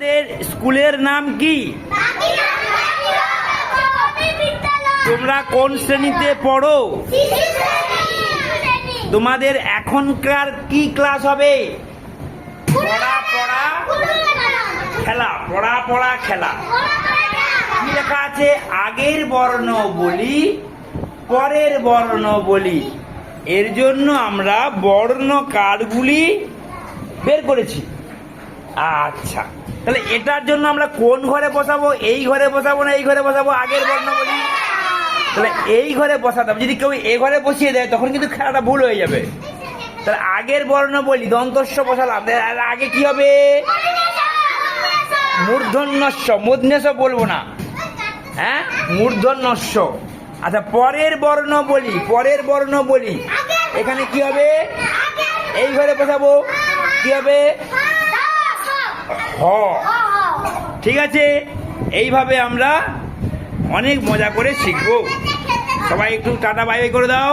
তোমাদের স্কুলের নাম কি? তোমরা কোন শ্রেণীতে পড়ো? তোমাদের এখনকার কি ক্লাস হবে? পড়া পড়া খেলা পড়া পড়া খেলা লেখা আছে? আগের বর্ণ বলি, পরের বর্ণ বলি। এর জন্য আমরা বর্ণ কার্ডগুলি বের করেছি। আচ্ছা। তাহলে এটার জন্য আমরা কোন ঘরে বসাবো? এই ঘরে বসাবো না এই ঘরে বসাবো? আগের বর্ণ বলি। তাহলে এই ঘরে বসাতে যদি কেউ এ ঘরে বসিয়ে দেয়, তখন কিন্তু খেলাটা ভুল হয়ে যাবে। তাহলে আগের বর্ণ বলি, দন্তস্ব বসালাম। আগে কি হবে? মূর্ধন্যস্য মূর্ধন্যস্য বলব না। হ্যাঁ? মূর্ধন্যস্য আচ্ছা পরের বর্ণ বলি, পরের বর্ণ বলি। এখানে কি হবে? এই ঘরে বসাবো। কি হবে? হ। ঠিক আছে? এইভাবে আমরা অনেক মজা করে শিখব। সবাই একটু টাটা বাই বাই করে দাও।